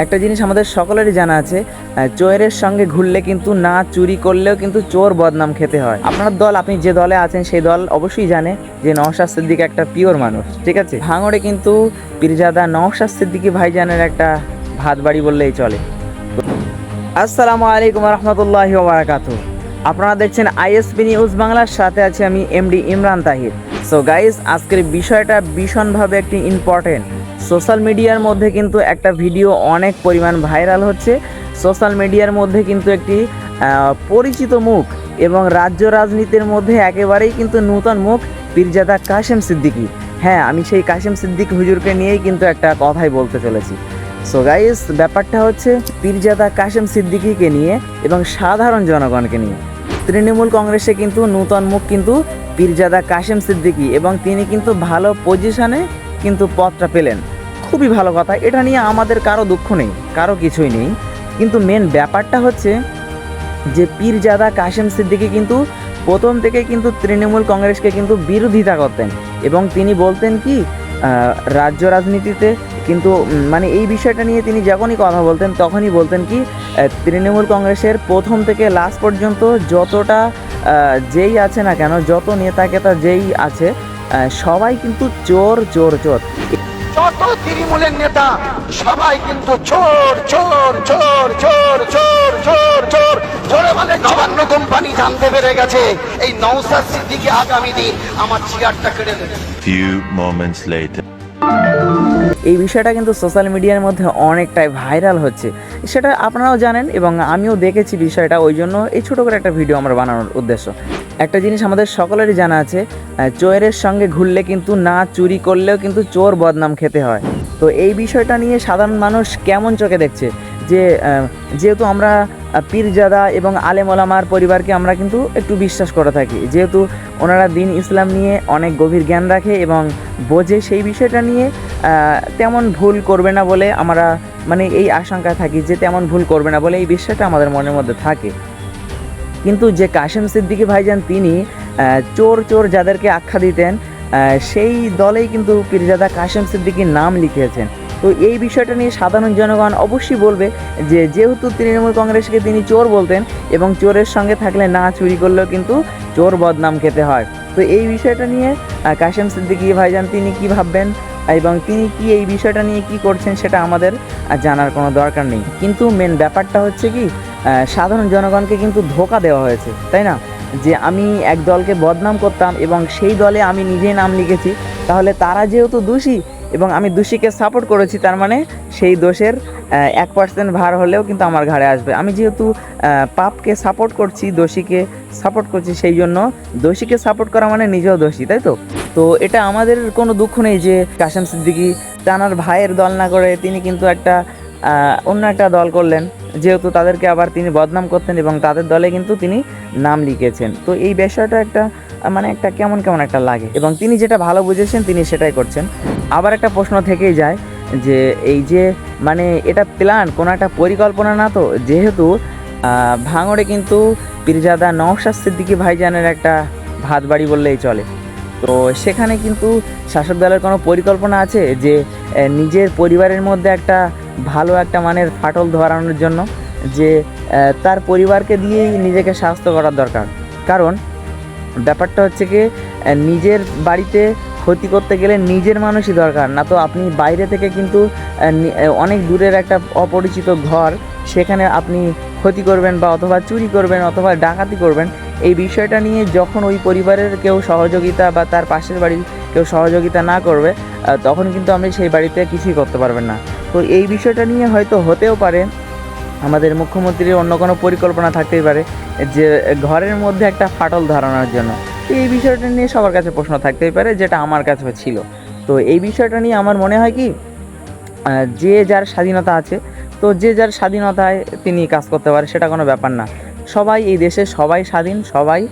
একটা জিনিস আমাদের সকলেরই জানা আছে চোরের সঙ্গে ঘুরলে কিন্তু না, চুরি করলেও কিন্তু চোর বদনাম খেতে হয়। আপনার দল, আপনি যে দলে আছেন সেই দল অবশ্যই জানে যে নওশাদ সিদ্দিকি একটা পিওর মানুষ, ঠিক আছে? ভাঙড়ে কিন্তু পীরজাদা নওশাদ সিদ্দিকি ভাইজানের একটা ভাত বাড়ি বললেই চলে। আসসালামু আলাইকুম রহমতুল্লাহ বারাকাত আপনারা দেখছেন আইএসপি নিউজ বাংলার, সাথে আছি আমি MD Imran Tahir. So guys আজকের বিষয়টা ভীষণভাবে একটি ইম্পর্টেন্ট সোশ্যাল মিডিয়ার মধ্যে কিন্তু একটা ভিডিও অনেক পরিমাণ ভাইরাল হচ্ছে। সোশ্যাল মিডিয়ার মধ্যে কিন্তু একটি পরিচিত মুখ এবং রাজ্য রাজনীতির মধ্যে একেবারেই কিন্তু নূতন মুখ পীরজাদা কাশেম সিদ্দিকী। হ্যাঁ আমি সেই কাশেম সিদ্দিক হুজুরকে নিয়েই কিন্তু একটা কথাই বলতে চলেছি। সো গাইস ব্যাপারটা হচ্ছে পীরজাদা কাশেম সিদ্দিকীকে নিয়ে এবং সাধারণ জনগণকে নিয়ে। তৃণমূল কংগ্রেসে কিন্তু নূতন মুখ কিন্তু পীরজাদা কাশেম সিদ্দিকী এবং তিনি কিন্তু ভালো পজিশনে কিন্তু পদটা পেলেন। খুবই ভালো কথা। এটা নিয়ে আমাদের কারও দুঃখ নেই, কারও কিছুই নেই। কিন্তু মেন ব্যাপারটা হচ্ছে যে পীরজাদা কাশেম সিদ্দিকী কিন্তু প্রথম থেকে কিন্তু তৃণমূল কংগ্রেসকে কিন্তু বিরোধিতা করতেন এবং তিনি বলতেন কি রাজ্য রাজনীতিতে কিন্তু মানে এই বিষয়টা নিয়ে তিনি যখনই কথা বলতেন তখনই বলতেন কি তৃণমূল কংগ্রেসের প্রথম থেকে লাস্ট পর্যন্ত যতটা যেই আছে না কেন, যত নেতা কেতা যেই আছে সবাই কিন্তু চোর চোর চোর। যত তৃণমূলের নেতা সবাই কিন্তু চোর চোর চোর চোর চোর চোর চোর চোরে বলে নবান্ন কোম্পানি জানতে পেরে গেছে। এই নৌসাদ সিদ্দিকি আগামী দিন আমার চেয়ারটা কেড়ে নেবে। Few moments later. এই বিষয়টা কিন্তু সোশ্যাল মিডিয়ার মধ্যে অনেকটাই ভাইরাল হচ্ছে। সেটা আপনারাও জানেন এবং আমিও দেখেছি বিষয়টা ওই জন্য এই ছোটো করে একটা ভিডিও আমার বানানোর উদ্দেশ্য। একটা জিনিস আমাদের সকলেরই জানা আছে চোরের সঙ্গে ঘুরলে কিন্তু না, চুরি করলেও কিন্তু চোর বদনাম খেতে হয়। তো এই বিষয়টা নিয়ে সাধারণ মানুষ কেমন চোখে দেখছে? যে যেহেতু আমরা পীরজাদা এবং আলেম ওলামার পরিবারকে আমরা কিন্তু একটু বিশ্বাস করে থাকি। যেহেতু ওনারা দিন ইসলাম নিয়ে অনেক গভীর জ্ঞান রাখে এবং বোঝে সেই বিষয়টা নিয়ে তেমন ভুল করবে না বলে আমরা মানে এই আশঙ্কায় থাকি যে, তেমন ভুল করবে না বলে এই বিশ্বাসটা আমাদের মনের মধ্যে থাকে। কিন্তু যে কাশেম সিদ্দিকী ভাইজান তিনি চোর চোর যাদেরকে আখ্যা দিতেন সেই দলেই কিন্তু পীরজাদা কাশেম সিদ্দিকীর নাম লিখিয়েছেন। তো এই বিষয়টা নিয়ে সাধারণ জনগণ অবশ্যই বলবে যে, যেহেতু তৃণমূল কংগ্রেসকে তিনি চোর বলতেন এবং চোরের সঙ্গে থাকলে না চুরি করলেও কিন্তু চোর বদনাম খেতে হয়। তো এই বিষয়টা নিয়ে কাশেম সিদ্দিকী ভাইজান তিনি কী ভাববেন? এবং তিনি কি এই বিষয়টা নিয়ে কি করছেন সেটা আমাদের জানার কোনো দরকার নেই। কিন্তু মেন ব্যাপারটা হচ্ছে কি সাধারণ জনগণকে কিন্তু ধোকা দেওয়া হয়েছে, তাই না? যে আমি এক দলকে বদনাম করতাম এবং সেই দলে আমি নিজেই নাম লিখেছি, তাহলে তারা যেহেতু দোষী এবং আমি দোষীকে সাপোর্ট করেছি, তার মানে সেই দোষের এক পার্সেন্ট ভার হলেও কিন্তু আমার ঘাড়ে আসবে। আমি যেহেতু পাপকে সাপোর্ট করছি, দোষীকে সাপোর্ট করছি, সেই জন্য দোষীকে সাপোর্ট করা মানে নিজেও দোষী, তাই তো? তো এটা আমাদের কোনো দুঃখ নেই যে কাশেম সিদ্দিকি তানার ভাইয়ের দল না করে তিনি কিন্তু একটা অন্য একটা দল করলেন। যেহেতু তাদেরকে আবার তিনি বদনাম করতেন এবং তাদের দলে কিন্তু তিনি নাম লিখেছেন। তো এই বিষয়টা একটা মানে একটা কেমন কেমন একটা লাগে। এবং তিনি যেটা ভালো বুঝেছেন, তিনি সেটাই করছেন। আবার একটা প্রশ্ন থেকেই যায় যে এই যে মানে এটা প্ল্যান কোনো একটা পরিকল্পনা না তো? যেহেতু ভাঙড়ে কিন্তু পীরজাদা নওশাদ সিদ্দিকী ভাইজানের একটা ভাত বাড়ি বললেই চলে। তো সেখানে কিন্তু শাসক দলের কোনো পরিকল্পনা আছে যে নিজের পরিবারের মধ্যে একটা ভালো একটা মানের ফাটল ধরানোর জন্য যে তার পরিবারকে দিয়েই নিজেকে স্বাস্থ্য করার দরকার। কারণ ব্যাপারটা হচ্ছে কি নিজের বাড়িতে ক্ষতি করতে গেলে নিজের মানুষই দরকার। না তো আপনি বাইরে থেকে কিন্তু অনেক দূরের একটা অপরিচিত ঘর, সেখানে আপনি ক্ষতি করবেন বা অথবা চুরি করবেন অথবা ডাকাতি করবেন এই বিষয়টা নিয়ে যখন ওই পরিবারের কেউ সহযোগিতা বা তার পাশের বাড়ির কেউ সহযোগিতা না করবে তখন কিন্তু আপনি সেই বাড়িতে কিছুই করতে পারবেন না। তো এই বিষয়টা নিয়ে হয়তো হতেও পারে, আমাদের মুখ্যমন্ত্রীর অন্য কোনো পরিকল্পনা থাকতেই পারে যে ঘরের মধ্যে একটা ফাটল ধরানোর জন্য। তো এই বিষয়টা নিয়ে সবার কাছে প্রশ্ন থাকতেই পারে, যেটা আমার কাছে ছিল। তো এই বিষয়টা নিয়ে আমার মনে হয় কি যে যার স্বাধীনতা আছে, তো যে যার স্বাধীনতায় তিনি কাজ করতে পারে, সেটা কোনো ব্যাপার না। সবাই, এই দেশে সবাই স্বাধীন, সবাই।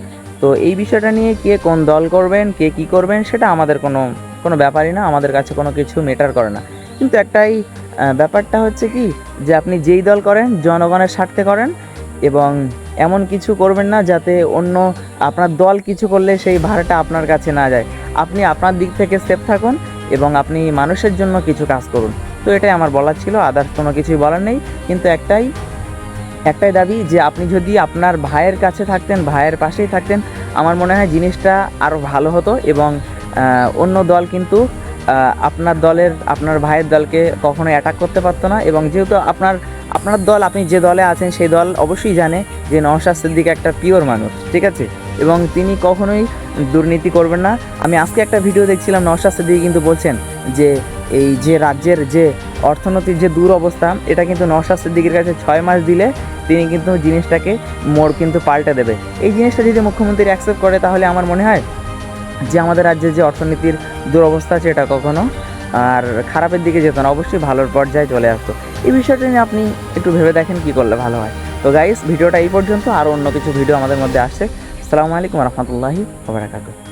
তো এই বিষয়টা নিয়ে কে কোন দল করবেন, কে কি করবেন, সেটা আমাদের কোনো কোনো ব্যাপারই না, আমাদের কাছে কোনো কিছু মেটার করে না। কিন্তু একটাই ব্যাপারটা হচ্ছে কি, যে আপনি যেই দল করেন, জনগণের স্বার্থে করেন এবং এমন কিছু করবেন না যাতে অন্য, আপনার দল কিছু করলে সেই ভাড়াটা আপনার কাছে না যায়। আপনি আপনার দিক থেকে সেফ থাকুন এবং আপনি মানুষের জন্য কিছু কাজ করুন। তো এটাই আমার বলার ছিল আদার্স কোনো কিছুই বলার নেই। কিন্তু একটাই একটাই দাবি যে আপনি যদি আপনার ভাইয়ের কাছে থাকতেন, ভাইয়ের পাশেই থাকতেন, আমার মনে হয় জিনিসটা আরও ভালো হতো এবং অন্য দল কিন্তু আপনার দলের, আপনার ভাইয়ের দলকে কখনো অ্যাটাক করতে পারতো না এবং যেহেতু আপনার আপনার দল, আপনি যে দলে আছেন সেই দল অবশ্যই জানে যে নওশাদ সিদ্দিক একটা পিওর মানুষ, ঠিক আছে? এবং তিনি কখনোই দুর্নীতি করবেন না। আমি আজকে একটা ভিডিও দেখছিলাম, নওশাদ সিদ্দিক কিন্তু বলছেন যে এই যে রাজ্যের যে অর্থনৈতিক যে দুরবস্থা, এটা কিন্তু নওশাদ সিদ্দিকের কাছে ছয় মাস দিলে তিনি কিন্তু জিনিসটাকে মোড় কিন্তু পাল্টে দেবে। এই জিনিসটা যদি মুখ্যমন্ত্রী অ্যাকসেপ্ট করে, তাহলে আমার মনে হয় যে আমাদের রাজ্যের যে অর্থনীতির দুরবস্থা আছে এটা কখনো আর খারাপের দিকে যেত না, অবশ্যই ভালোর পর্যায়ে চলে আসতো। এই বিষয়টা নিয়ে আপনি একটু ভেবে দেখেন কি করলে ভালো হয়। তো গাইস ভিডিওটা এই পর্যন্ত। আরও অন্য কিছু ভিডিও আমাদের মধ্যে আসছে। আসসালামু আলাইকুম রহমতুল্লাহি ওবরাকাতুহ